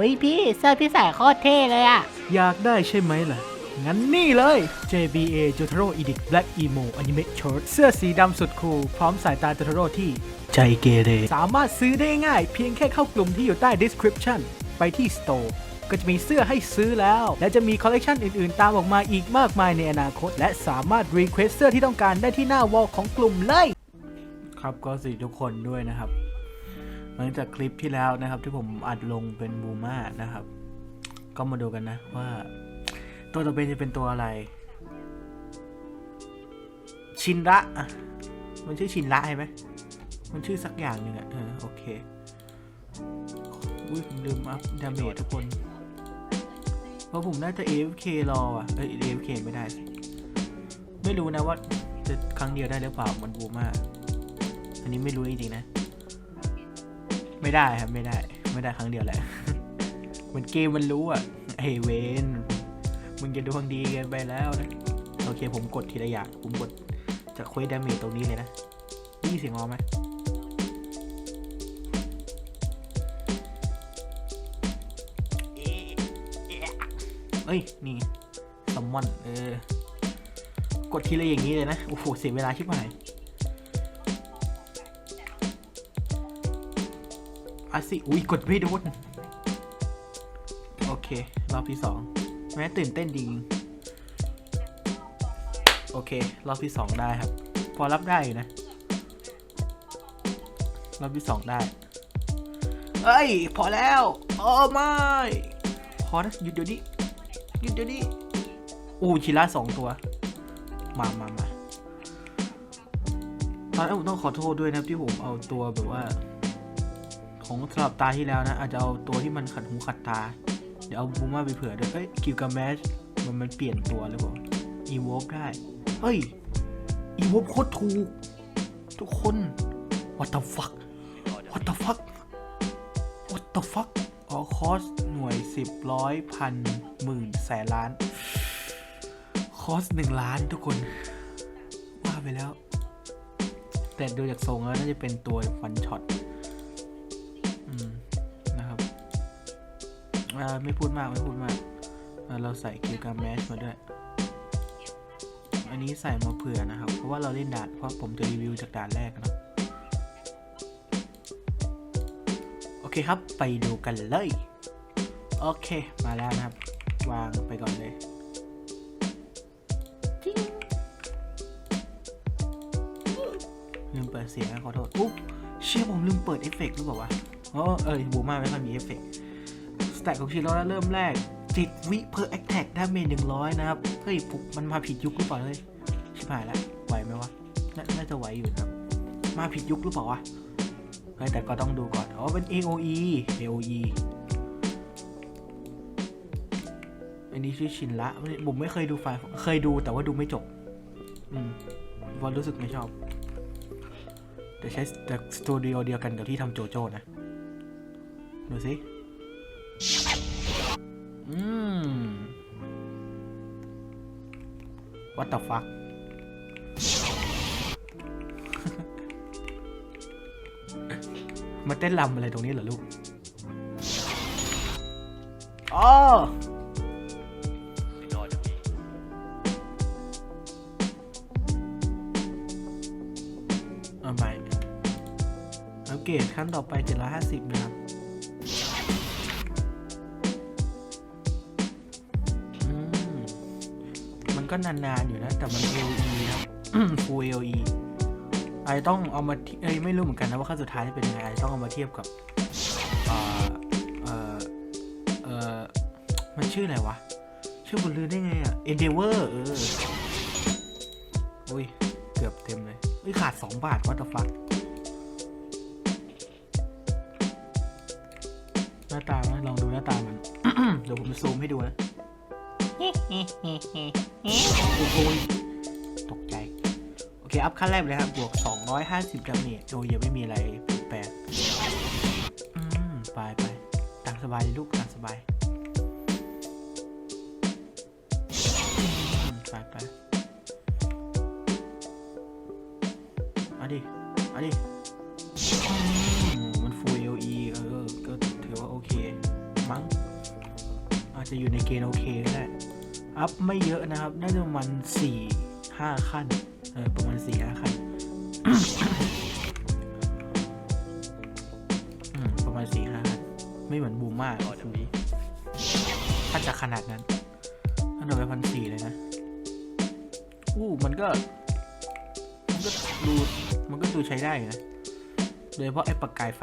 ฮ้ยพี่เสื้อพี่ใส่โคตรเท่เลยอะอยากได้ใช่ไหมล่ะ งั้นนี่เลย JBA Jotaro Edict Black Emo Anime Shirt เสื้อสีดำสุดคูลพร้อมสายตา Jotaro ที่ใจเกเร สามารถซื้อได้ง่าย เพียงแค่เข้ากลุ่มที่อยู่ใต้ description ไปที่ store ก็จะมีเสื้อให้ซื้อแล้ว และจะมีคอลเลกชันอื่นๆ ตามออกมาอีกมากมายในอนาคต และสามารถ request เสื้อที่ต้องการได้ที่หน้าวอลของกลุ่มเลย ครับก็สิทุกคนด้วยนะครับ หลังจากคลิปที่แล้วนะครับ ที่ผมอัดลงเป็นบูมานะครับ ก็มาดูกันนะว่า ตัวต่อไปจะเป็นตัวอะไร ชินระมันชื่อชินระใช่ไหมมันชื่อสักอย่างหนึ่งอะเออโอเคอุ้ยผมลืมอัพดาเมจทุกคน เพราะผมน่าจะ AFK รออะเอ้ย AFK ไม่ได้ ไม่รู้นะว่าจะครั้งเดียวได้หรือเปล่ามันบูมาอันนี้ไม่รู้จริงๆนะ ไม่ได้ครับไม่ได้ ไม่ได้ครั้งเดียวแหละเหมือนเกมมันรู้อะไอเวนมึงจะดวงดีเกินไปแล้วนะโอเคผมกดทีละอย่างผมกดจากเควสดาเมจตรงนี้เลยนะยินี่เสียงออมไหมเอ้ย นี่ซัมมอน เออ กดทีละอย่างนี้เลยนะ โอ้โห เสียเวลาชิบหาย อาสิอุ้ยกดไม่โดนโอเค รอบที่สองแม้ตื่นเต้นดีโอเค รอบที่สองได้ครับ พอรับได้อยู่นะ รอบที่สองได้ เอ้ย พอแล้ว โอ้ไม่พอนะหยุดเดี๋ยวนี้หยุดเดี๋ยวนี้อู้ชิระสองตัว มามามาตอนนั้นผมต้องขอโทษด้วยนะที่ผมเอาตัวแบบว่า ของสำหรับตาที่แล้วนะ อาจจะเอาตัวที่มันขัดหูขัดตา เดี๋ยวเอาบูมาไปเผื่อด้วยเอ้ยกิลกาแมชมันมันเปลี่ยนตัวหรือเปล่าอีวอฟได้ เฮ้ยอีวอฟโคตรถูก ทุกคน what the fuck what the fuck what the fuck อ๋อคอสหน่วยสิบร้อยพันหมื่นแสนล้าน คอสหนึ่งล้านทุกคน ว่าไปแล้ว แต่ดูจากทรงแล้วน่าจะเป็นตัวฟันช็อต ไม่พูดมากไม่พูดมาก เราใส่กิลกาแมชมาด้วย อันนี้ใส่มาเผื่อนะครับ เพราะว่าเราเล่นด่านเพราะผมจะรีวิวจากด่านแรกนะโอเคครับไปดูกันเลย โอเคมาแล้วนะครับ วางไปก่อนเลยลืมเปิดเสียงขอโทษอุ๊บเชื่อผมลืมเปิดเอฟเฟกต์หรือเปล่าวะอ๋อเออบูมาไม่ค่อยมีเอฟเฟกต์ ตกของชิโร่เริ่มแรกจิตวิเพอร์แอคแท็กดาเมจหนึ่งร้อยนะครับ เฮ้ยผมมันมาผิดยุคหรือเปล่าเลยชิบหายแล้วไหวไหมวะนน่าจะไหวอยู่นะครับ มาผิดยุคหรือเปล่าวะเฮ้ยแต่ก็ต้องดูก่อนอ๋อเป็น AOE AOE อันนี้ชื่อชินละผมไม่เคยดูไฟล์เคยดูแต่ว่าดูไม่จบ อืมเพรารู้สึกไม่ชอบแต่ใช้แต่สตูดิโอเดียวกันกับที่ทำโจโจ้นะ ดูสิ what the fuck มาเต้นรำอะไรตรงนี้เหรอลูกอ๋อเอาใหม่อัปเกรดขั้นต่อไป 750 นะครับ ก็นานๆอยู่นะ แต่มัน LE นะครับ Full LE ไอต้องเอามาเอ้ยไม่รู้เหมือนกันนะว่าขั้นสุดท้ายจะเป็นยังไงไอต้องเอามาเทียบกับเอ่อเอ่อเออมันชื่ออะไรวะ ชื่อบนลือได้ไงอะ Endeavor เอออุ้ยเกือบเต็มเลยเอ้ยขาด 2 บาทวัตฟักหน้าตามันลองดูหน้าตามัน เดี๋ยวผมซูมให้ดูนะ โอ้โหตกใจ โอเค อัพขั้นแรกเลยครับ บวก 250ดาเมจโดยยังไม่มีอะไรเปลี่ยนแปลงอืม ไปไปตามสบายลูกตามสบายไปไปเอาดิเอาดิ อาจจะอยู่ในเกณฑ์โอเคก็ได้ อัพไม่เยอะนะครับ น่าจะประมาณสี่ห้าขั้น เออ ประมาณสี่ห้าขั้นอืมประมาณสี่ห้าขั้น ไม่เหมือนบูมมากต่อจากนี้ถ้าจะขนาดนั้นถ้าโดนไปพันสี่เลยนะ อู้มันก็ มันก็ดู มันก็ดูใช้ได้อยู่นะ โดยเฉพาะไอ้ประกายไฟ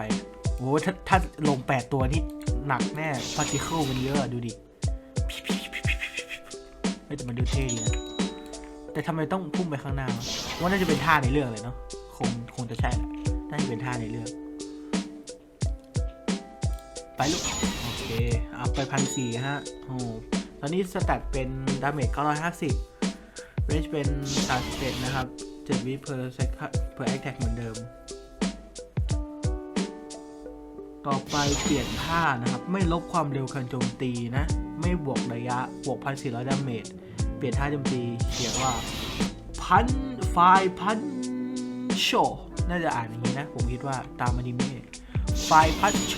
โอ้โหถ้าถ้าลงแปดตัวนี่ หนักแน่พาร์ติเคิลมันเยอะอะดูดิเฮ้ยแต่มันดูเท่ดีนะ แต่ทำไมต้องพุ่งไปข้างหน้าวะว่าน่าจะเป็นท่าในเรื่องเลยเนาะคงคงจะใช่น่าจะเป็นท่าในเรื่อง ไปลูก โอเค เอาไปพันสี่ฮะโอ้ตอนนี้สแตทเป็นดาเมจ950 เรนจ์เป็น31นะครับ 7วิ per second per attack เหมือนเดิม ต่อไปเปลี่ยนท่านะครับ ไม่ลบความเร็วการโจมตีนะ ไม่บวกระยะบวก1,400ดาเมจเปลี่ยนท่าโจมตีเขียนว่าพันไฟพันโชน่าจะอ่านอย่างนี้นะ ผมคิดว่าตามอนิเมะไฟพันโช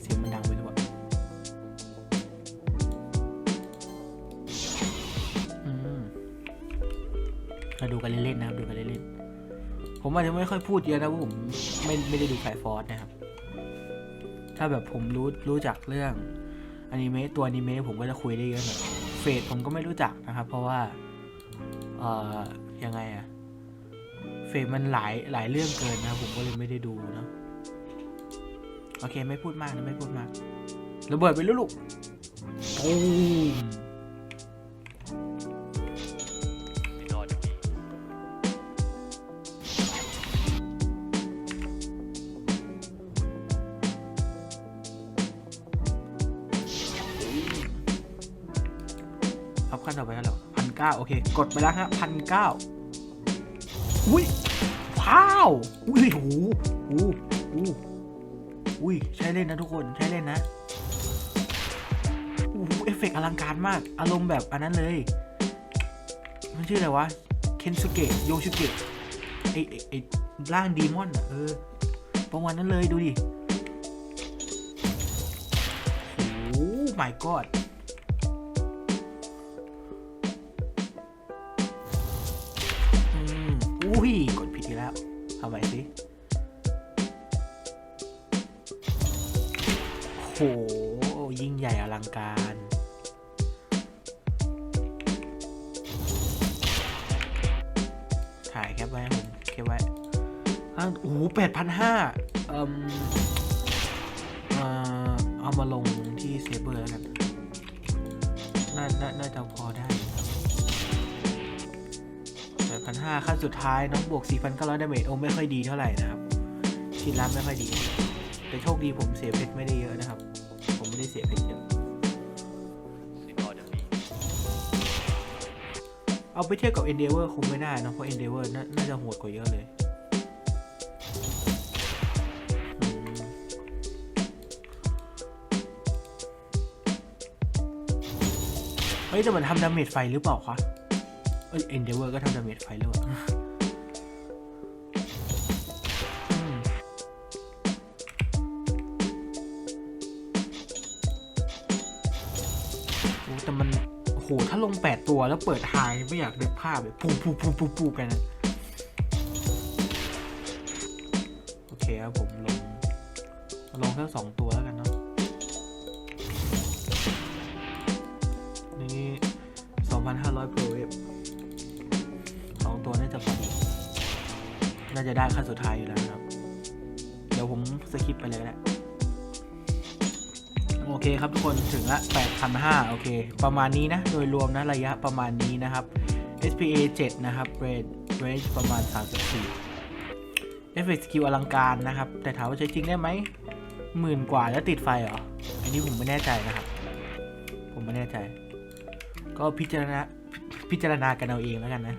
เสียงมันดังไปหรือเปล่าอืมมาดูกันเล่นๆนะครับดูกันเล่นๆผมอาจจะไม่ค่อยพูดเยอะนะผม ไม่ไม่ได้ดูไฟฟอร์สนะครับ ถ้าแบบผมรู้รู้จักเรื่องอนิเมะตัวอนิเมะผมก็จะคุยได้เยอะหน่อยเฟดผมก็ไม่รู้จักนะครับ เพราะว่า เอ่อ ยังไงอะเฟดมันหลายหลายเรื่องเกินนะผมก็เลยไม่ได้ดูเนาะโอเคไม่พูดมากนะไม่พูดมากระเบิดไปลูกๆตูม ขั้นต่อไปแล้วพันเก้าโอเค กดไปแล้วฮะพันเก้าอุ้ยว้าวอุ้ยโหโอ้โหอุ้ยใช้เล่นนะทุกคนใช้เล่นนะโอ้เอฟเฟกต์อลังการมาก อารมณ์แบบอันนั้นเลย มันชื่ออะไรวะ เคนสุเกะโยชิเกะไอไอ้ร่างดีมอนอะเออประมาณนั้นเลยดูดิโอ้ my god อุ้ย กดผิดอีกแล้ว เอาใหม่สิโห ยิ่งใหญ่อลังการ ถ่ายแคปไว้ผมเก็บไว้อะโอ้โหแปดพันห้าเอ่มเอามาลงที่เซเบอร์แล้วกันนน่าน่าจะพอได้ แปดพันห้าขั้นสุดท้ายน้องบวกสี่พันเก้าร้อยดาเมจโอ้ไม่ค่อยดีเท่าไหร่นะครับชินรับไม่ค่อยดี แต่โชคดีผมเสียเพชรไม่ได้เยอะนะครับ ผมไม่ได้เสียเพชรเยอะ เอาไปเทียบกับ Endeavor คงไม่ได้นะเพราะ Endeavor นน่าจะโหดกว่าเยอะเลยเฮ้ยแต่มันทำดาเมจไฟหรือเปล่าคะ เอ้ย Endeavor ก็ทำดาเมจไฟหรือเปล่าอืมโอ้แต่มันโอ้โหถ้าลง8ตัวแล้วเปิดไฮไม่อยากนึกภาพเลยปูปูปูปูปูกันนะโอเคครับผมลง ลงแค่สองตัวแล้วกันเนาะนี่2,500 per wave ตัวน่าจะพอดีน่าจะได้ขั้นสุดท้ายอยู่แล้วนะครับ เดี๋ยวผมสคิปไปเลยก็ได้โอเคครับทุกคนถึงละ8,500 โอเค ประมาณนี้นะ โดยรวมนะ ระยะประมาณนี้นะครับ SPA 7 นะครับ range range ประมาณ 34 Effect Skill อลังการนะครับ แต่ถามว่าใช้จริงได้ไหมหมื่นกว่าแล้วติดไฟเหรอ อันนี้ผมไม่แน่ใจนะครับ ผมไม่แน่ใจ ก็พิจารณาพิจารณากันเอาเองแล้วกันนะ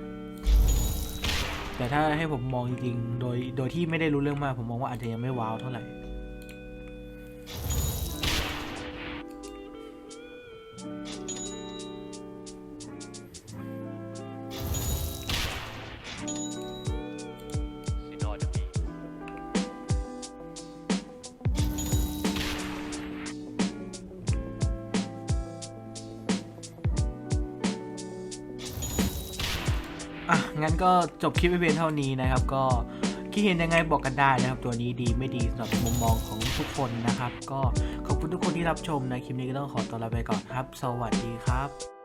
แต่ถ้าให้ผมมองจริงๆโดยโดยที่ไม่ได้รู้เรื่องมากผมมองว่าอาจจะยังไม่ว้าวเท่าไหร่ อะงั้นก็จบคลิปไปเพียงเท่านี้นะครับ ก็คิดเห็นยังไงบอกกันได้นะครับ ตัวนี้ดีไม่ดีสำหรับมุมมองของทุกคนนะครับ ก็ขอบคุณทุกคนที่รับชมนะคลิปนี้ก็ต้องขอตัวลาไปก่อนครับ สวัสดีครับ